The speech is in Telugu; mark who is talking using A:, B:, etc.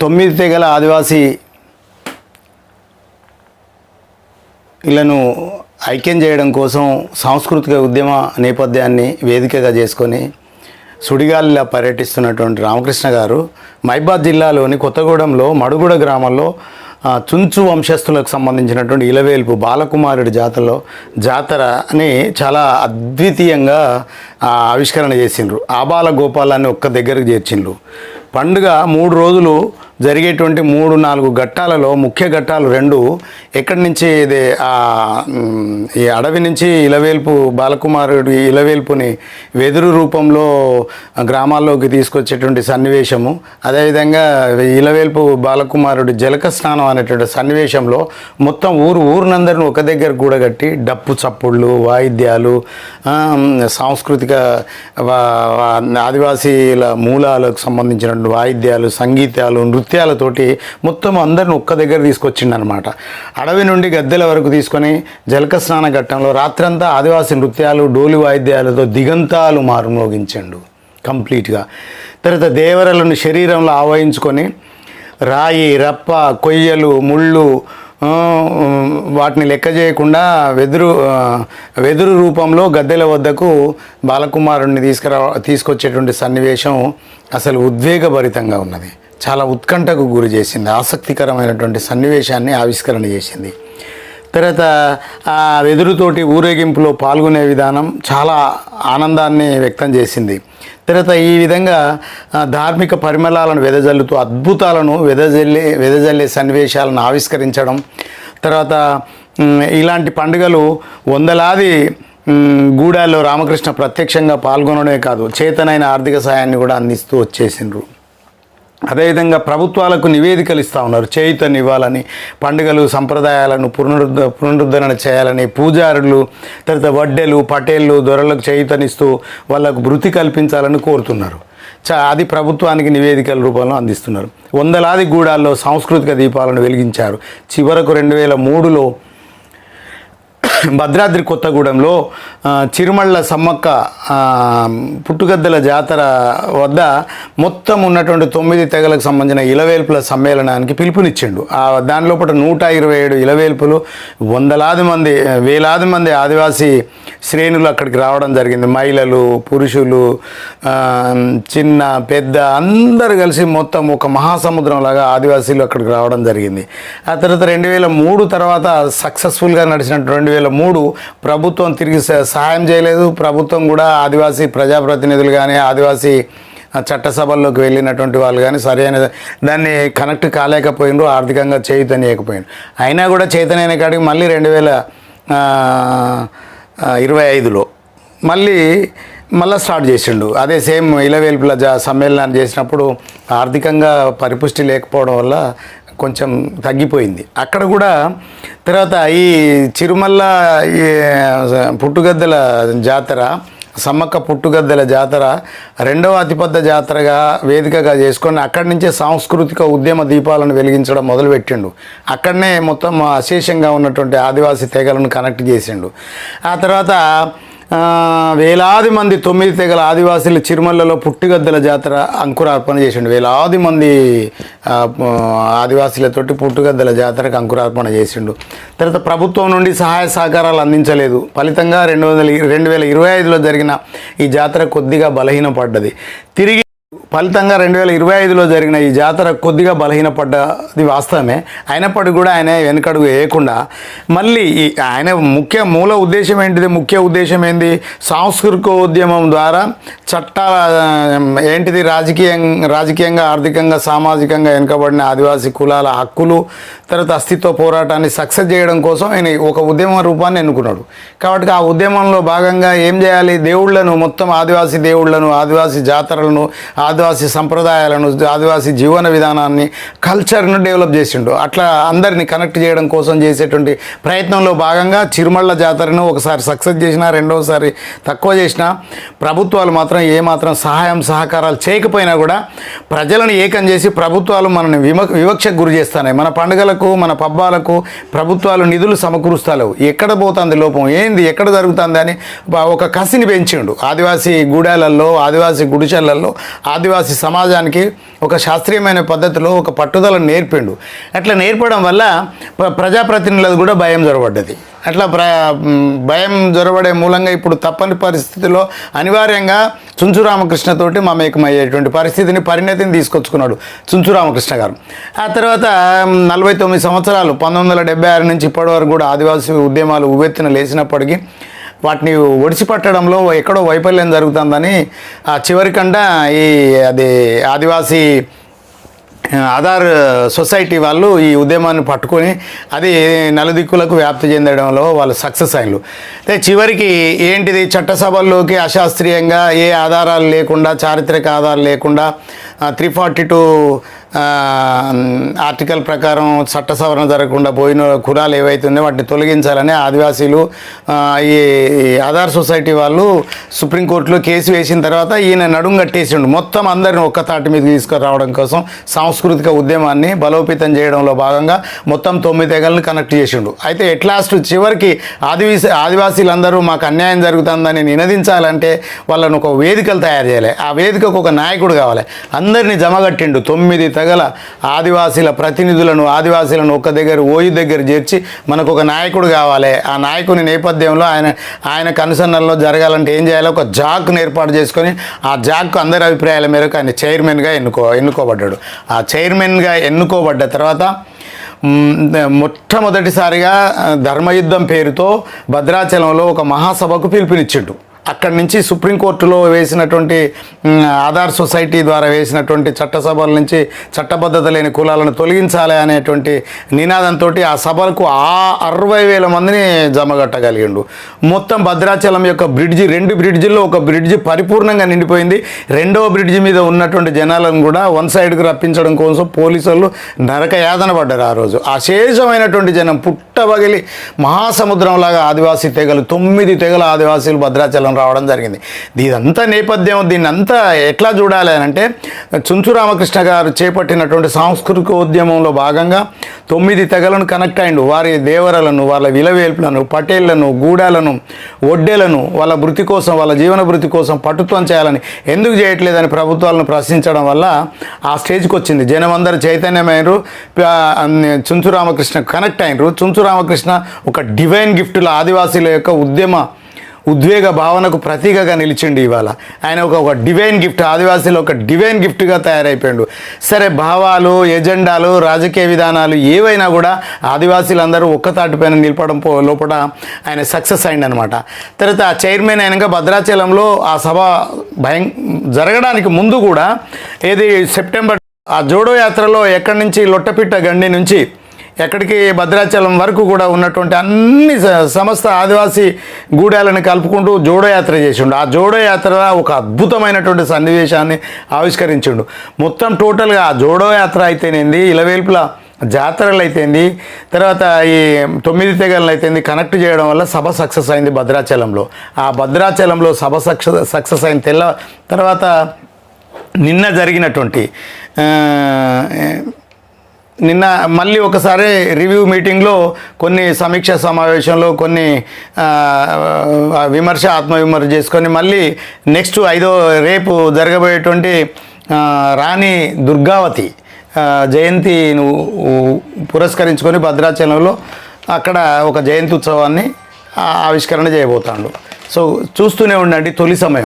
A: తొమ్మిది తెగల ఆదివాసీ ఇళ్ళను ఐక్యం చేయడం కోసం సాంస్కృతిక ఉద్యమ నేపథ్యాన్ని వేదికగా చేసుకొని సుడిగాలిలా పర్యటిస్తున్నటువంటి రామకృష్ణ గారు మైబాద్ జిల్లాలోని కొత్తగూడెంలో మడుగుడ గ్రామంలో చుంచు వంశస్థులకు సంబంధించినటువంటి ఇలవేల్పు బాలకుమారుడి జాతరలో జాతర అని చాలా అద్వితీయంగా ఆవిష్కరణ చేసిండ్రు. ఆబాల గోపాలాన్ని ఒక్క దగ్గరకు చేర్చిండ్రు. పండుగ మూడు రోజులు జరిగేటువంటి మూడు నాలుగు ఘట్టాలలో ముఖ్య ఘట్టాలు రెండు ఎక్కడి నుంచి ఇది ఆ, ఈ అడవి నుంచి ఇలవేల్పు బాలకుమారుడి ఇలవేల్పుని వెదురు రూపంలో గ్రామాల్లోకి తీసుకొచ్చేటువంటి సన్నివేశము. అదేవిధంగా ఇలవేల్పు బాలకుమారుడి జలక స్నానం అనేటువంటి సన్నివేశంలో మొత్తం ఊరు ఊరినందరిని ఒక దగ్గర కూడగట్టి డప్పు చప్పుళ్ళు వాయిద్యాలు సాంస్కృతిక ఆదివాసీల మూలాలకు సంబంధించినటువంటి వాయిద్యాలు సంగీతాలు నృత్యాలతోటి మొత్తం అందరిని ఒక్క దగ్గర తీసుకొచ్చిండు అనమాట అడవి నుండి గద్దెల వరకు తీసుకొని జలక స్నాన ఘట్టంలో రాత్రంతా ఆదివాసీ నృత్యాలు డోలి వాయిద్యాలతో దిగంతాలు మారుమోగించండు కంప్లీట్గా. తర్వాత దేవరలను శరీరంలో ఆవహించుకొని రాయి రప్ప కొయ్యలు ముళ్ళు వాటిని లెక్క చేయకుండా వెదురు వెదురు రూపంలో గద్దెల వద్దకు బాలకుమారుణ్ణి తీసుకురా తీసుకొచ్చేటువంటి సన్నివేశం అసలు ఉద్వేగభరితంగా ఉన్నది. చాలా ఉత్కంఠకు గురి చేసింది ఆసక్తికరమైనటువంటి సన్నివేశాన్ని ఆవిష్కరణ చేసింది. తర్వాత ఆ వెదురుతోటి ఊరేగింపులో పాల్గొనే విధానం చాలా ఆనందాన్ని వ్యక్తం చేసింది. తర్వాత ఈ విధంగా ధార్మిక పరిమళాలను వెదజల్లుతూ అద్భుతాలను వెదజల్లే వెదజల్లే సన్నివేశాలను ఆవిష్కరించడం తర్వాత ఇలాంటి పండుగలు వందలాది గూడాల్లో రామకృష్ణ ప్రత్యక్షంగా పాల్గొనడమే కాదు చేతనైన ఆర్థిక సాయాన్ని కూడా అందిస్తూ వచ్చేసిండ్రు. అదేవిధంగా ప్రభుత్వాలకు నివేదికలు ఇస్తూ ఉన్నారు. చేయుతని ఇవ్వాలని పండుగలు సంప్రదాయాలను పునరుద్ధ పునరుద్ధరణ చేయాలని పూజారులు తర్వాత వడ్డెలు పటేళ్ళు దొరలకు చేయుతనిస్తూ వాళ్ళకు వృత్తి కల్పించాలని కోరుతున్నారు. చా అది ప్రభుత్వానికి నివేదికల రూపంలో అందిస్తున్నారు. వందలాది గూడాల్లో సాంస్కృతిక దీపాలను వెలిగించారు. చివరకు రెండు వేల మూడులో భద్రాద్రి కొత్తగూడెంలో చిరుమళ్ళ సమ్మక్క పుట్టుగద్దల జాతర వద్ద మొత్తం ఉన్నటువంటి తొమ్మిది తెగలకు సంబంధించిన ఇలవేల్పుల సమ్మేళనానికి పిలుపునిచ్చిండు. ఆ దాని లోపల నూట ఇరవై ఏడు ఇలవేల్పులు వందలాది మంది వేలాది మంది ఆదివాసీ శ్రేణులు అక్కడికి రావడం జరిగింది. మహిళలు పురుషులు చిన్న పెద్ద అందరు కలిసి మొత్తం ఒక మహాసముద్రం లాగా ఆదివాసీలు అక్కడికి రావడం జరిగింది. ఆ తర్వాత రెండు వేల మూడు తర్వాత సక్సెస్ఫుల్గా నడిచినట్టు రెండు వేల మూడు ప్రభుత్వం తిరిగి స- సహాయం చేయలేదు. ప్రభుత్వం కూడా ఆదివాసీ ప్రజాప్రతినిధులు కానీ ఆదివాసీ చట్టసభల్లోకి వెళ్ళినటువంటి వాళ్ళు కానీ సరైన దాన్ని కనెక్ట్ కాలేకపోయినరు ఆర్థికంగా చైతన్యకపోయిండ్రు అయినా కూడా చైతన్య కాడికి మళ్ళీ రెండు వేల ఇరవై ఐదులో మళ్ళీ మళ్ళీ స్టార్ట్ చేసిండు. అదే సేమ్ ఇలవేల్పుల జా సమ్మేళనాన్ని చేసినప్పుడు ఆర్థికంగా పరిపుష్టి లేకపోవడం వల్ల కొంచెం తగ్గిపోయింది. అక్కడ కూడా తర్వాత ఈ చిరుమల్ల ఈ జాతర సమ్మక్క పుట్టుగద్దల జాతర రెండవ అతిపెద్ద జాతరగా వేదికగా చేసుకొని అక్కడి నుంచే సాంస్కృతిక ఉద్యమ దీపాలను వెలిగించడం మొదలుపెట్టిండు. అక్కడనే మొత్తం అశేషంగా ఉన్నటువంటి ఆదివాసీ తెగలను కనెక్ట్ చేసిండు. ఆ తర్వాత వేలాది మంది తొమ్మిది తెగల ఆదివాసీలు చిరుమలలో పుట్టిగద్దల జాతర అంకురార్పణ చేసిండు. వేలాది మంది ఆదివాసీలతోటి పుట్టుగద్దెల జాతరకు అంకురార్పణ చేసిండు. తర్వాత ప్రభుత్వం నుండి సహాయ సహకారాలు అందించలేదు. ఫలితంగా రెండు వందల రెండు వేల ఇరవై ఐదులో జరిగిన ఈ జాతర కొద్దిగా బలహీనపడ్డది. తిరిగి ఫలితంగా రెండు వేల ఇరవై ఐదులో జరిగిన ఈ జాతర కొద్దిగా బలహీనపడ్డది వాస్తవమే. అయినప్పటికీ కూడా ఆయన వెనకడుగు వేయకుండా మళ్ళీ ఈ ఆయన ముఖ్య మూల ఉద్దేశం ఏంటిది? ముఖ్య ఉద్దేశం ఏంది? సాంస్కృతిక ఉద్యమం ద్వారా చట్టాల ఏంటిది? రాజకీయం రాజకీయంగా ఆర్థికంగా సామాజికంగా వెనుకబడిన ఆదివాసీ కులాల హక్కులు తర్వాత అస్తిత్వ పోరాటాన్ని సక్సెస్ చేయడం కోసం ఆయన ఒక ఉద్యమ రూపాన్ని ఎన్నుకున్నాడు. కాబట్టి ఆ ఉద్యమంలో భాగంగా ఏం చేయాలి? దేవుళ్ళను మొత్తం ఆదివాసీ దేవుళ్ళను ఆదివాసీ జాతరలను ఆదివాసీ సంప్రదాయాలను ఆదివాసీ జీవన విధానాన్ని కల్చర్ను డెవలప్ చేసిండు. అట్లా అందరిని కనెక్ట్ చేయడం కోసం చేసేటువంటి ప్రయత్నంలో భాగంగా చిరుమళ్ళ జాతరను ఒకసారి సక్సెస్ చేసినా రెండోసారి తక్కువ చేసినా ప్రభుత్వాలు మాత్రం ఏమాత్రం సహాయం సహకారాలు చేయకపోయినా కూడా ప్రజలను ఏకం చేసి ప్రభుత్వాలు మనని విమ వివక్షకు గురి చేస్తున్నాయి. మన పండుగలకు మన పబ్బాలకు ప్రభుత్వాలు నిధులు సమకూరుస్తలేవు. ఎక్కడ పోతుంది లోపం? ఏంది? ఎక్కడ జరుగుతుంది అని ఒక కసిని పెంచిండు. ఆదివాసీ గూడాలలో ఆదివాసీ గుడిసెలల్లో ఆదివాసీ సమాజానికి ఒక శాస్త్రీయమైన పద్ధతిలో ఒక పట్టుదలను నేర్పిండు. అట్లా నేర్పడం వల్ల ప్ర- ప్రజాప్రతినిధులకు కూడా భయం జొరబడ్డది అట్లా ప్ర భయం జొరబడే మూలంగా ఇప్పుడు తప్పని పరిస్థితిలో అనివార్యంగా చుంచు రామకృష్ణతోటి మమేకమయ్యేటువంటి పరిస్థితిని పరిణతిని తీసుకొచ్చుకున్నాడు చుంచు రామకృష్ణ గారు. ఆ తర్వాత నలభై తొమ్మిది సంవత్సరాలు పంతొమ్మిది వందల డెబ్బై ఆరు నుంచి ఇప్పటి వరకు కూడా ఆదివాసీ ఉద్యమాలు ఉవ్వెత్తున లేచినప్పటికీ వాటిని ఒడిచిపట్టడంలో ఎక్కడో వైఫల్యం జరుగుతుందని ఆ ఈ అది ఆదివాసీ ఆధార్ సొసైటీ వాళ్ళు ఈ ఉద్యమాన్ని పట్టుకొని అది నలుదిక్కులకు వ్యాప్తి చెందడంలో వాళ్ళు సక్సెస్ అయ్యారు. అయితే చివరికి ఏంటిది? చట్టసభల్లోకి అశాస్త్రీయంగా ఏ ఆధారాలు లేకుండా చారిత్రక ఆధారాలు లేకుండా త్రీ ఫార్టీ టూ ఆర్టికల్ ప్రకారం చట్ట సవరణ జరగకుండా పోయిన కులాలు ఏవైతే ఉన్నాయో వాటిని తొలగించాలని ఆదివాసీలు ఈ ఈ ఆధార్ సొసైటీ వాళ్ళు సుప్రీంకోర్టులో కేసు వేసిన తర్వాత ఈయన నడుం కట్టేసిండు. మొత్తం అందరిని ఒక్క తాటి మీద తీసుకురావడం కోసం సాంస్కృతిక ఉద్యమాన్ని బలోపేతం చేయడంలో భాగంగా మొత్తం తొమ్మిది తెగలను కనెక్ట్ చేసిండు. అయితే ఎట్ లాస్ట్ చివరికి ఆదివాసీ ఆదివాసీలందరూ మాకు అన్యాయం జరుగుతుందని నినదించాలంటే వాళ్ళను ఒక వేదికలు తయారు చేయాలి. ఆ వేదికకు ఒక నాయకుడు కావాలి. అందరినీ జమగట్టిండు తొమ్మిది తెగల ఆదివాసీల ప్రతినిధులను ఆదివాసీలను ఒక్క దగ్గర ఓయి దగ్గర చేర్చి మనకు ఒక నాయకుడు కావాలి. ఆ నాయకుని నేపథ్యంలో ఆయన ఆయన కనుసన్నల్లో జరగాలంటే ఏం చేయాలి ఒక జాక్ను ఏర్పాటు చేసుకొని ఆ జాక్ అందరి అభిప్రాయాల మేరకు ఆయన చైర్మన్గా ఎన్నుకో ఎన్నుకోబడ్డాడు. ఆ చైర్మన్గా ఎన్నుకోబడ్డ తర్వాత మొట్టమొదటిసారిగా ధర్మయుద్ధం పేరుతో భద్రాచలంలో ఒక మహాసభకు పిలుపునిచ్చిండు. అక్కడి నుంచి సుప్రీంకోర్టులో వేసినటువంటి ఆధార్ సొసైటీ ద్వారా వేసినటువంటి చట్టసభల నుంచి చట్టబద్ధత లేని కులాలను తొలగించాలి అనేటువంటి నినాదంతో ఆ సభలకు ఆ అరవై వేల మందిని జమగట్టగలిగిండు. మొత్తం భద్రాచలం యొక్క బ్రిడ్జి రెండు బ్రిడ్జిల్లో ఒక బ్రిడ్జి పరిపూర్ణంగా నిండిపోయింది. రెండవ బ్రిడ్జి మీద ఉన్నటువంటి జనాలను కూడా వన్ సైడ్కి రప్పించడం కోసం పోలీసులు నరక యాతన పడ్డారు ఆ రోజు. అశేషమైనటువంటి జనం పుట్టబగిలి మహాసముద్రంలాగా ఆదివాసీ తెగలు తొమ్మిది తెగల ఆదివాసీలు భద్రాచలం రావడం జరిగింది. ఇదంతా నేపథ్యం దీన్ని అంతా ఎట్లా చూడాలి అని అంటే చుంచు రామకృష్ణ గారు చేపట్టినటువంటి సాంస్కృతిక ఉద్యమంలో భాగంగా తొమ్మిది తెగలను కనెక్ట్ అయిండు వారి దేవరలను వాళ్ళ విలవేల్పులను పటేళ్ళను గూడాలను ఒడ్డెలను వాళ్ళ వృత్తి కోసం వాళ్ళ జీవన వృత్తి కోసం పట్టుత్వం చేయాలని ఎందుకు చేయట్లేదని ప్రభుత్వాలను ప్రశ్నించడం వల్ల ఆ స్టేజ్కి వచ్చింది. జనం అందరూ చైతన్యమైనరు చుంచు రామకృష్ణ కనెక్ట్ అయినరు చుంచు రామకృష్ణ ఒక డివైన్ గిఫ్టుల ఆదివాసీల యొక్క ఉద్యమ ఉద్వేగ భావనకు ప్రతీకగా నిలిచిండు ఇవాళ. ఆయన ఒక ఒక డివైన్ గిఫ్ట్ ఆదివాసీలో ఒక డివైన్ గిఫ్ట్గా తయారైపోయాడు. సరే భావాలు ఎజెండాలు రాజకీయ విధానాలు ఏవైనా కూడా ఆదివాసీలందరూ ఒక్క తాటిపైన నిలపడం పో లోపల ఆయన సక్సెస్ అయింది అనమాట తర్వాత ఆ చైర్మన్ అయినాక భద్రాచలంలో ఆ సభ భయం జరగడానికి ముందు కూడా ఏది సెప్టెంబర్ ఆ జోడో యాత్రలో ఎక్కడి నుంచి లొట్టపిట్ట గండి నుంచి ఎక్కడికి భద్రాచలం వరకు కూడా ఉన్నటువంటి అన్ని సమస్త ఆదివాసీ గూడాలను కలుపుకుంటూ జోడోయాత్ర చేసిండు. ఆ జోడోయాత్ర ఒక అద్భుతమైనటువంటి సన్నివేశాన్ని ఆవిష్కరించిండు. మొత్తం టోటల్గా ఆ జోడో యాత్ర అయితేనేంది ఇలవేల్పుల జాతరలు అయితేంది తర్వాత ఈ తొమ్మిది తెగలు అయితేంది కనెక్ట్ చేయడం వల్ల సభ సక్సెస్ అయింది భద్రాచలంలో. ఆ భద్రాచలంలో సభ సక్సెస్ సక్సెస్ అయిన తెల్ల తర్వాత నిన్న జరిగినటువంటి నిన్న మళ్ళీ ఒకసారి రివ్యూ మీటింగ్లో కొన్ని సమీక్ష సమావేశంలో కొన్ని విమర్శ ఆత్మవిమర్శ చేసుకొని మళ్ళీ నెక్స్ట్ ఐదో రేపు జరగబోయేటువంటి రాణి దుర్గావతి జయంతిను పురస్కరించుకొని భద్రాచలంలో అక్కడ ఒక జయంతి ఉత్సవాన్ని ఆవిష్కరణ చేయబోతాడు. సో చూస్తూనే ఉండండి తొలి సమయం.